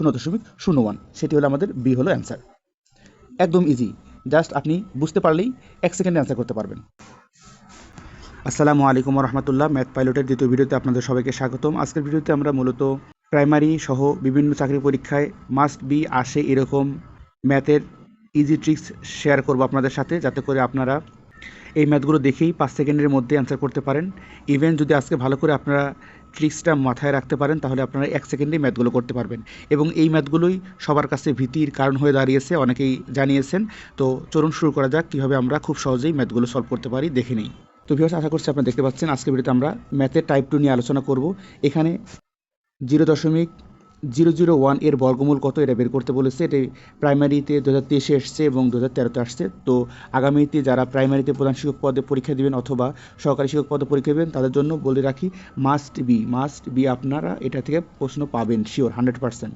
শূন্য দশমিক শূন্য ওয়ান। সেটি হলো আমাদের বি হলো অ্যান্সার একদম ইজি জাস্ট আপনি বুঝতে পারলেই এক সেকেন্ডে অ্যান্সার করতে পারবেন। আসসালামু আলাইকুম রহমতুল্লাহ ম্যাথ পাইলটের দ্বিতীয় ভিডিওতে আপনাদের সবাইকে স্বাগতম। আজকের ভিডিওতে আমরা মূলত প্রাইমারি সহ বিভিন্ন চাকরি পরীক্ষায় মাস্ট বি আসে এরকম ম্যাথের ইজি ট্রিক্স শেয়ার করব আপনাদের সাথে, যাতে করে আপনারা এই ম্যাথগুলো দেখেই পাঁচ সেকেন্ডের মধ্যে অ্যান্সার করতে পারেন। ইভেন যদি আজকে ভালো করে আপনারা ট্রিক্সটা মাথায় রাখতে পারেন, তাহলে আপনারা এক সেকেন্ডে ম্যাথগুলো করতে পারবেন। এবং এই ম্যাথগুলোই সবার কাছে ভীতির কারণ হয়ে দাঁড়িয়েছে, অনেকেই জানিয়েছেন। তো চলুন শুরু করা যাক, কীভাবে আমরা খুব সহজেই ম্যাথগুলো সলভ করতে পারি, দেখে নিই। তো ভিউয়ার্স আশা করছি আপনারা দেখতে পাচ্ছেন আজকে ভিডিওতে আমরা ম্যাথের টাইপ টু নিয়ে আলোচনা করব। এখানে জিরো দশমিক জিরো জিরো ওয়ানের বর্গমূল কত? এটা বের করতে বলেছে। এটি প্রাইমারিতে দু হাজার তেইশে এসছে এবং দু হাজার তেরোতে আসছে। তো আগামীতে যারা প্রাইমারিতে প্রধান শিক্ষক পদে পরীক্ষা দেবেন অথবা সহকারী শিক্ষক পদে পরীক্ষা দেবেন, তাদের জন্য বলে রাখি মাস্ট বি মাস্ট বি আপনারা এটা থেকে প্রশ্ন পাবেন শিওর হান্ড্রেড পার্সেন্ট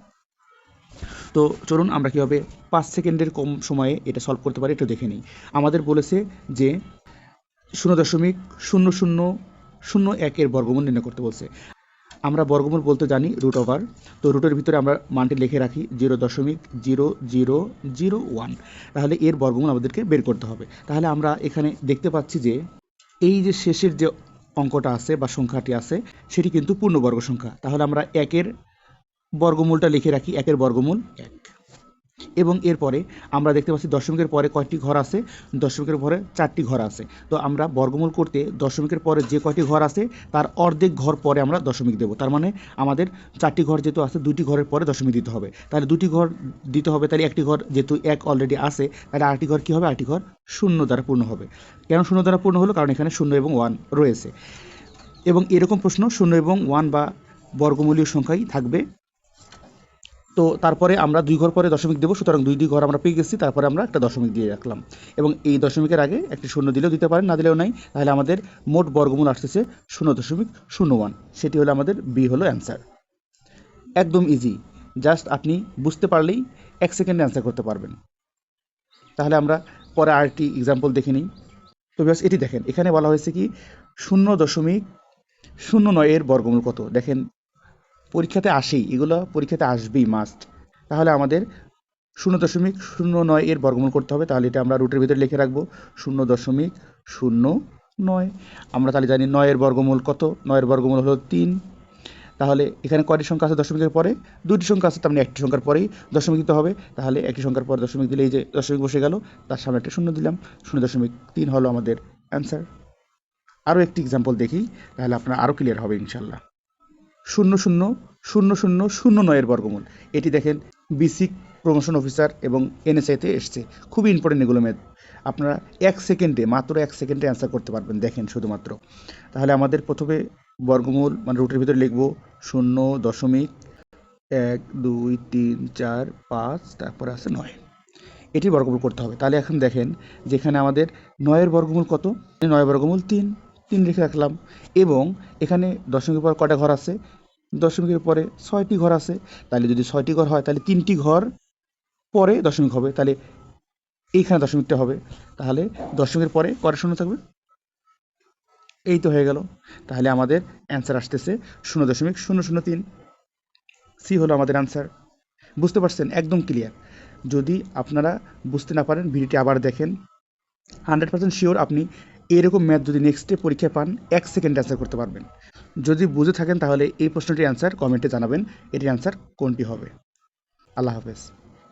তো চলুন আমরা কীভাবে পাঁচ সেকেন্ডের কম সময়ে এটা সলভ করতে পারি একটু দেখে নিই। আমাদের বলেছে যে শূন্য দশমিক শূন্য শূন্য শূন্য একের বর্গমূল নির্ণয় করতে বলছে। আমরা বর্গমূল বলতে জানি রুট ওভার তো রুটের ভিতরে আমরা মানটি লিখে রাখি জিরো দশমিক জিরো জিরো জিরো ওয়ান তাহলে এর বর্গমূল আমাদেরকে বের করতে হবে। তাহলে আমরা এখানে দেখতে পাচ্ছি যে এই যে শেষের যে অঙ্কটা আছে বা সংখ্যাটি আছে, সেটি কিন্তু পূর্ণবর্গ সংখ্যা। তাহলে আমরা একের বর্গমূলটা লিখে রাখি, একের বর্গমূল এক। এবং এরপরে আমরা দেখতে পাচ্ছি দশমিকের পরে কয়টি ঘর আছে? দশমিকের পরে চারটি ঘর আছে। তো আমরা বর্গমূল করতে দশমিকের পরে যে কয়টি ঘর আছে, তার অর্ধেক ঘর পরে আমরা দশমিক দেবো। তার মানে আমাদের চারটি ঘর যেহেতু আছে দুটি ঘরের পরে দশমিক দিতে হবে। তাহলে দুটি ঘর দিতে হবে, তাহলে একটি ঘর যেহেতু এক অলরেডি আছে, তাহলে আরেকটি ঘর কী হবে? আরেকটি ঘর শূন্য দ্বারা পূর্ণ হবে। কেন শূন্য দ্বারা পূর্ণ হলো? কারণ এখানে শূন্য এবং ওয়ান রয়েছে। এবং এরকম প্রশ্ন শূন্য এবং ওয়ান বা বর্গমূলীয় সংখ্যাই থাকবে। তো তারপরে আমরা দুই ঘর পরে দশমিক দেবো, সুতরাং দুই দুই ঘর আমরা পেয়ে গেছি, তারপরে আমরা একটা দশমিক দিয়ে রাখলাম। এবং এই দশমিকের আগে একটি শূন্য দিলেও দিতে পারেন, না দিলেও নাই, তাহলে আমাদের মোট বর্গমূল আসতেছে শূন্য দশমিক শূন্য ওয়ান। সেটি হলো আমাদের বি হলো অ্যান্সার। একদম ইজি জাস্ট আপনি বুঝতে পারলেই এক সেকেন্ডে অ্যান্সার করতে পারবেন। তাহলে আমরা পরে আরেকটি এক্সাম্পল দেখে নিই। তো ব্যাস এটি দেখেন, এখানে বলা হয়েছে কি, শূন্য দশমিক শূন্য নয়ের বর্গমূল কত? দেখেন পরীক্ষাতে আসেই, এগুলো পরীক্ষাতে আসবেই মাস্ট তাহলে আমাদের শূন্য দশমিক শূন্য নয় এর বর্গমূল করতে হবে, তাহলে এটা আমরা রুটের ভিতরে লিখে রাখব, শূন্য দশমিক শূন্য নয়। আমরা তাহলে জানি নয়ের বর্গমূল কত? নয়ের বর্গমূল হলো তিন। তাহলে এখানে কয়টি সংখ্যা আছে দশমিকের পরে? দুটি সংখ্যা আছে, তার মানে একটি সংখ্যার পরেই দশমিক দিতে হবে। তাহলে একটি সংখ্যার পরে দশমিক দিলে এই যে দশমিক বসে গেল, তার সামনে একটা শূন্য দিলাম। শূন্য দশমিক তিন হলো আমাদের অ্যান্সার আরও একটি এক্সাম্পল দেখি, তাহলে আপনার আরও ক্লিয়ার হবে ইনশাল্লাহ। শূন্য শূন্য শূন্য শূন্য শূন্য নয়ের বর্গমূল। এটি দেখেন বিসিক প্রমোশন অফিসার এবং এনএসআইতে এসছে। খুবই ইম্পর্টেন্ট এগুলো ম্যাথ। আপনারা এক সেকেন্ডে, মাত্র এক সেকেন্ডে অ্যান্সার করতে পারবেন দেখেন শুধুমাত্র। তাহলে আমাদের প্রথমে বর্গমূল মানে রুটের ভিতরে লিখব শূন্য দশমিক এক, দুই, তিন, চার, পাঁচ, তারপরে আছে নয়। এটি বর্গমূল করতে হবে। তাহলে এখন দেখেন যেখানে আমাদের নয়ের বর্গমূল কত? নয় বর্গমূল তিন। তিন লিখে রাখলাম। এবং এখানে দশমিকের পর কটা ঘর আছে? দশমিকের পরে ছয়টি ঘর আছে। তাহলে যদি ছয়টি ঘর হয়, তাহলে তিনটি ঘর পরে দশমিক হবে। তাহলে এইখানে দশমিকটা হবে। তাহলে দশমিকের পরে কটা শূন্য থাকবে? এই তো হয়ে গেল। তাহলে আমাদের অ্যান্সার আসতেছে শূন্য দশমিক শূন্য শূন্য তিন। সি হলো আমাদের অ্যান্সার বুঝতে পারছেন? একদম ক্লিয়ার যদি আপনারা বুঝতে না পারেন, ভিডিওটি আবার দেখেন। হান্ড্রেড পার্সেন্ট শিওর আপনি এরকম ম্যাথ যদি নেক্সট ডে পরীক্ষায় পান, এক সেকেন্ড অ্যান্সার করতে পারবেন। যদি বুঝে থাকেন তাহলে এই প্রশ্নটির অ্যান্সার কমেন্টে জানাবেন, এটির অ্যান্সার কোনটি হবে? আল্লাহ হাফেজ।